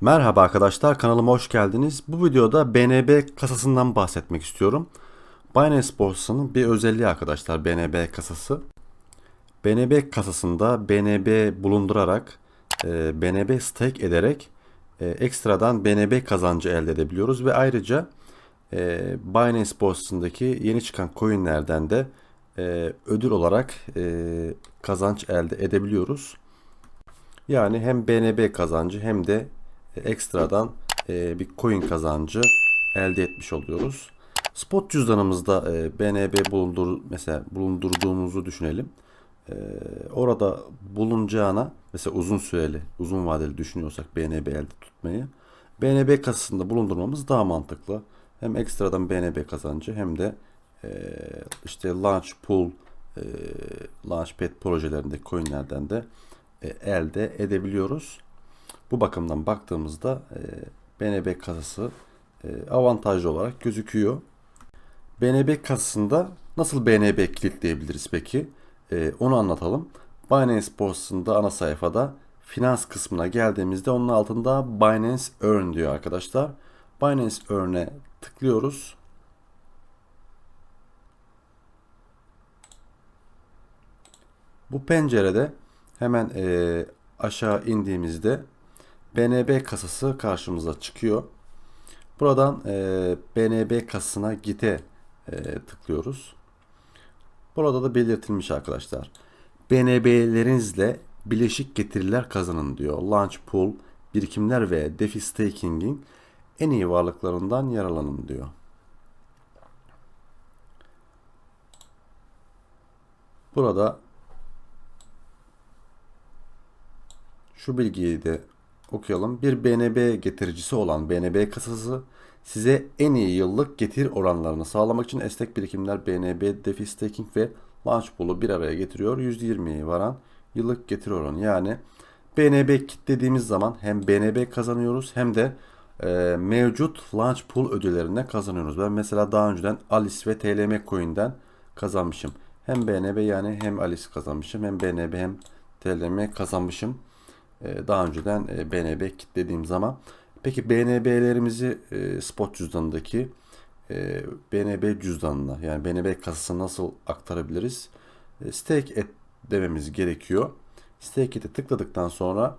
Merhaba arkadaşlar kanalıma hoş geldiniz. Bu videoda BNB kasasından bahsetmek istiyorum. Binance borsasının bir özelliği arkadaşlar BNB kasası. BNB kasasında BNB bulundurarak e, BNB stake ederek e, ekstradan BNB kazancı elde edebiliyoruz ve ayrıca e, Binance borsasındaki yeni çıkan coinlerden de e, ödül olarak e, kazanç elde edebiliyoruz. Yani hem BNB kazancı hem de ekstradan e, bir coin kazancı elde etmiş oluyoruz. Spot cüzdanımızda e, BNB bulundur mesela bulundurduğumuzu düşünelim. E, orada bulunacağına mesela uzun süreli, uzun vadeli düşünüyorsak BNB elde tutmayı BNB kasasında bulundurmamız daha mantıklı. Hem ekstradan BNB kazancı hem de e, işte launch pool e, launchpad projelerindeki coinlerden de e, elde edebiliyoruz. Bu bakımdan baktığımızda e, BNB kasası e, avantajlı olarak gözüküyor. BNB kasasında nasıl BNB kilitleyebiliriz peki? E, onu anlatalım. Binance borsasında ana sayfada finans kısmına geldiğimizde onun altında Binance Earn diyor arkadaşlar. Binance Earn'e tıklıyoruz. Bu pencerede hemen e, aşağı indiğimizde BNB kasası karşımıza çıkıyor. Buradan e, BNB kasasına git'e e, tıklıyoruz. Burada da belirtilmiş arkadaşlar. BNB'lerinizle bileşik getiriler kazanın diyor. Launch Pool, birikimler ve DeFi Staking'in en iyi varlıklarından yararlanın diyor. Burada şu bilgiyi de okuyalım. Bir BNB getiricisi olan BNB kasası size en iyi yıllık getir oranlarını sağlamak için esnek birikimler BNB, DeFi Staking ve Launch Pool'u bir araya getiriyor. %20'ye varan yıllık getir oranı. Yani BNB kitlediğimiz zaman hem BNB kazanıyoruz hem de e, mevcut Launch Pool ödüllerine kazanıyoruz. Ben mesela daha önceden Alice ve TLM Coin'den kazanmışım. Hem BNB yani hem Alice kazanmışım hem BNB hem TLM kazanmışım. Ee, daha önceden e, BNB kitlediğim zaman. Peki BNB'lerimizi e, spot cüzdanındaki e, BNB cüzdanına yani BNB kasasına nasıl aktarabiliriz? Stake et dememiz gerekiyor. Stake et'e tıkladıktan sonra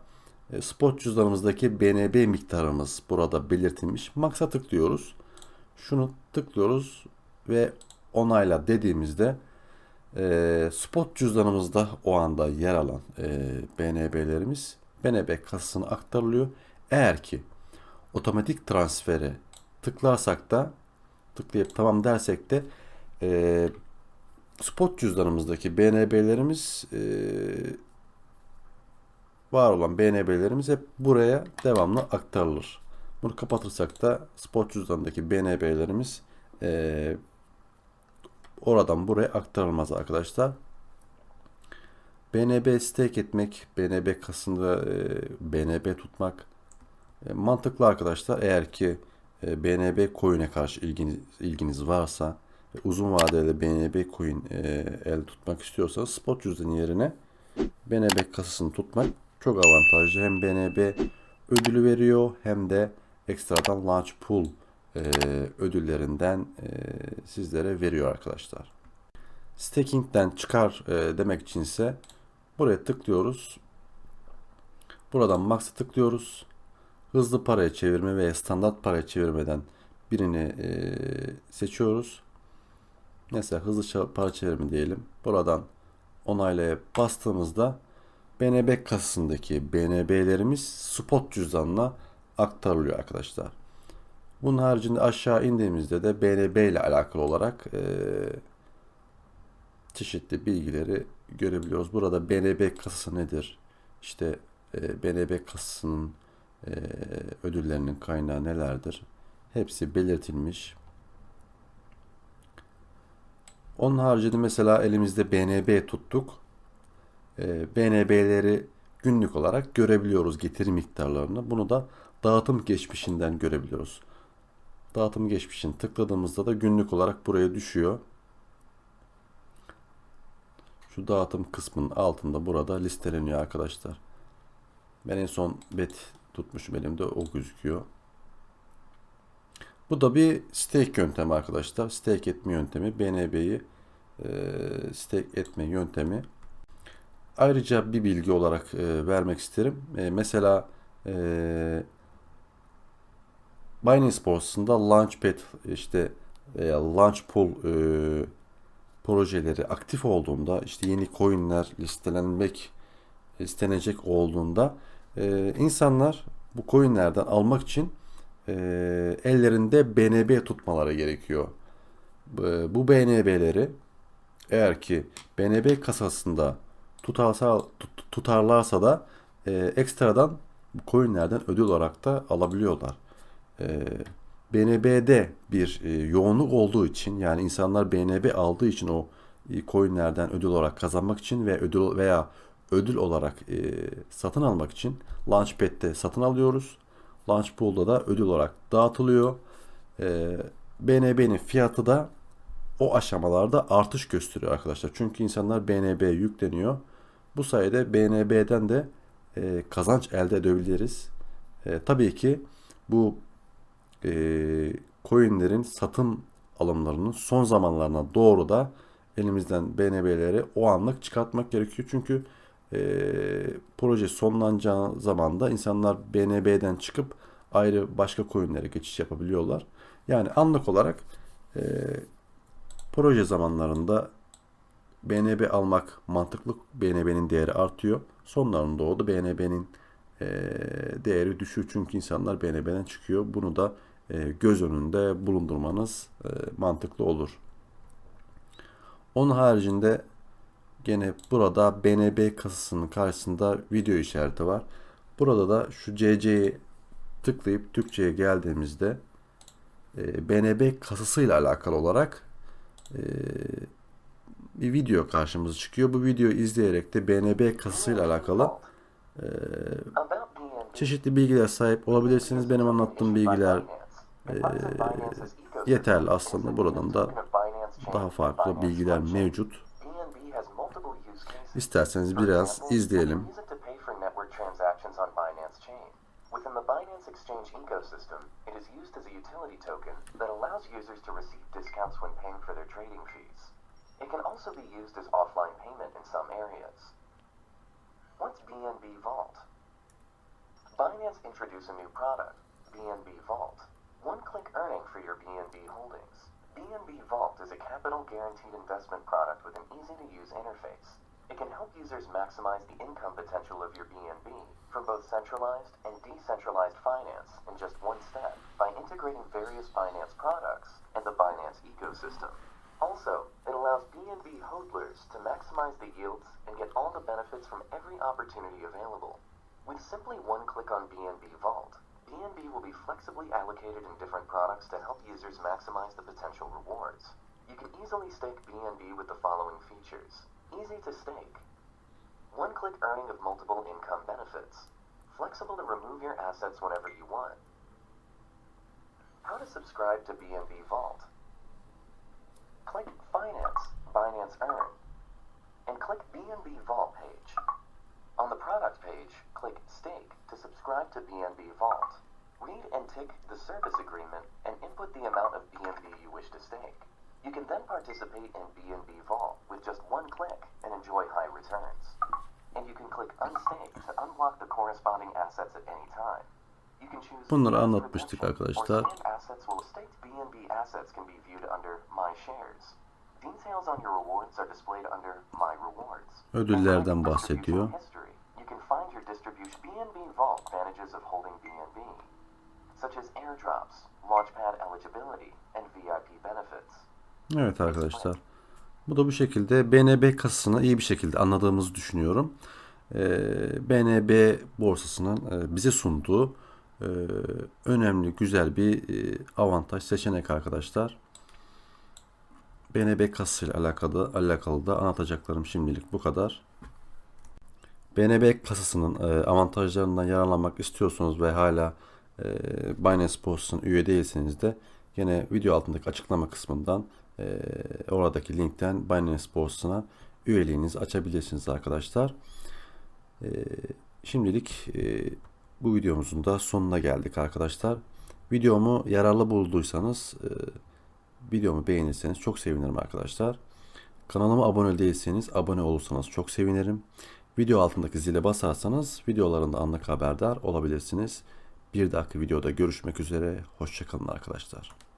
spot cüzdanımızdaki BNB miktarımız burada belirtilmiş. Max'a tıklıyoruz. Şunu tıklıyoruz ve onayla dediğimizde spot cüzdanımızda o anda yer alan BNB'lerimiz BNB kasasına aktarılıyor. Eğer ki otomatik transfere tıklarsak da tıklayıp tamam dersek de e, spot cüzdanımızdaki BNB'lerimiz e, var olan BNB'lerimiz hep buraya devamlı aktarılır. Bunu kapatırsak da spot cüzdanındaki BNB'lerimiz e, oradan buraya aktarılmaz arkadaşlar. BNB stake etmek, BNB kasında e, BNB tutmak e, mantıklı arkadaşlar. Eğer ki e, BNB coin'e karşı ilginiz, ilginiz varsa ve uzun vadede BNB coin e, el tutmak istiyorsanız spot cüzdanı yerine BNB kasasını tutmak çok avantajlı. Hem BNB ödülü veriyor hem de ekstradan launch pool e, ödüllerinden e, sizlere veriyor arkadaşlar. Staking'den çıkar e, demek içinse Buraya tıklıyoruz. Buradan Max'a tıklıyoruz. Hızlı paraya çevirme veya standart paraya çevirmeden birini e, seçiyoruz. Mesela hızlı para çevirme diyelim. Buradan onaylaya bastığımızda BNB kasasındaki BNB'lerimiz spot cüzdanına aktarılıyor arkadaşlar. Bunun haricinde aşağı indiğimizde de BNB ile alakalı olarak e, çeşitli bilgileri görebiliyoruz. Burada BNB kasası nedir? İşte e, BNB kasasının e, ödüllerinin kaynağı nelerdir? Hepsi belirtilmiş. Onun haricinde mesela elimizde BNB tuttuk. E, BNB'leri günlük olarak görebiliyoruz getiri miktarlarını. Bunu da dağıtım geçmişinden görebiliyoruz. Dağıtım geçmişini tıkladığımızda da günlük olarak buraya düşüyor. Şu dağıtım kısmının altında burada listeleniyor arkadaşlar. Ben en son bet tutmuşum elimde o gözüküyor. Bu da bir stake yöntemi arkadaşlar. Stake etme yöntemi. BNB'yi e, stake etme yöntemi. Ayrıca bir bilgi olarak e, vermek isterim. E, mesela e, Binance borsasında Launchpad işte veya Launchpool e, projeleri aktif olduğunda işte yeni coinler listelenmek istenecek olduğunda e, insanlar bu coinlerden almak için e, ellerinde BNB tutmaları gerekiyor. Bu, BNB'leri eğer ki BNB kasasında tutarsa, tut- tutarlarsa da e, ekstradan bu coinlerden ödül olarak da alabiliyorlar. E, BNB'de bir e, yoğunluk olduğu için yani insanlar BNB aldığı için o e, coinlerden ödül olarak kazanmak için ve ödül veya ödül olarak e, satın almak için Launchpad'de satın alıyoruz. Launchpool'da da ödül olarak dağıtılıyor. E, BNB'nin fiyatı da o aşamalarda artış gösteriyor arkadaşlar. Çünkü insanlar BNB yükleniyor. Bu sayede BNB'den de e, kazanç elde edebiliriz. E, tabii ki bu e, coinlerin satın alımlarının son zamanlarına doğru da elimizden BNB'leri o anlık çıkartmak gerekiyor. Çünkü e, proje sonlanacağı zaman da insanlar BNB'den çıkıp ayrı başka coinlere geçiş yapabiliyorlar. Yani anlık olarak e, proje zamanlarında BNB almak mantıklı. BNB'nin değeri artıyor. Sonlarında o da BNB'nin e, değeri düşüyor. Çünkü insanlar BNB'den çıkıyor. Bunu da göz önünde bulundurmanız e, mantıklı olur. Onun haricinde gene burada BNB kasasının karşısında video işareti var. Burada da şu CC'yi tıklayıp Türkçe'ye geldiğimizde e, BNB kasasıyla alakalı olarak e, bir video karşımıza çıkıyor. Bu videoyu izleyerek de BNB kasasıyla alakalı e, çeşitli bilgiler sahip olabilirsiniz. Benim anlattığım bilgiler e, yeterli aslında. Buradan da daha farklı bilgiler mevcut. İsterseniz biraz izleyelim. BNB Vault? Binance introduced a new product, BNB Vault. One-click earning for your BNB holdings. BNB Vault is a capital guaranteed investment product with an easy-to-use interface. It can help users maximize the income potential of your BNB from both centralized and decentralized finance in just one step by integrating various finance products and the Binance ecosystem. Also, it allows BNB hodlers to maximize the yields and get all the benefits from every opportunity available. With simply one click on BNB Vault, BNB will be flexibly allocated in different products to help users maximize the potential rewards. You can easily stake BNB with the following features. Easy to stake. One click earning of multiple income benefits. Flexible to remove your assets whenever you want. How to subscribe to BNB Vault. Click Finance, Binance Earn, and click BNB Vault page. On the product page, click Stake to subscribe to BNB Vault. Read and tick the service agreement and input the amount of BNB you wish to stake. You can then participate in BNB Vault with just one click and enjoy high returns. And you can click Unstake to unblock the corresponding assets at any time. You can choose Bunları anlatmıştık arkadaşlar. assets will staked BNB assets can be viewed under My Shares. Details on your rewards are displayed under My Rewards. Ödüllerden bahsediyor. history. Can find your distribution BNB Vault advantages of holding BNB, such as airdrops, launchpad eligibility, and VIP benefits. Evet arkadaşlar. Bu da bu şekilde BNB kasasını iyi bir şekilde anladığımızı düşünüyorum. Ee, BNB borsasının e, bize sunduğu e, önemli, güzel bir e, avantaj, seçenek arkadaşlar. BNB kasasıyla alakalı, alakalı da anlatacaklarım şimdilik bu kadar. BNB kasasının e, avantajlarından yararlanmak istiyorsunuz ve hala e, Binance Borsası'nın üye değilseniz de yine video altındaki açıklama kısmından e, oradaki linkten Binance Borsası'na üyeliğinizi açabilirsiniz arkadaşlar. Şimdilik Bu videomuzun da sonuna geldik arkadaşlar. Videomu yararlı bulduysanız videomu beğenirseniz çok sevinirim arkadaşlar. Kanalıma abone değilseniz abone olursanız çok sevinirim. Video altındaki zile basarsanız videolarında anlık haberdar olabilirsiniz. Bir dahaki videoda görüşmek üzere. Hoşçakalın arkadaşlar.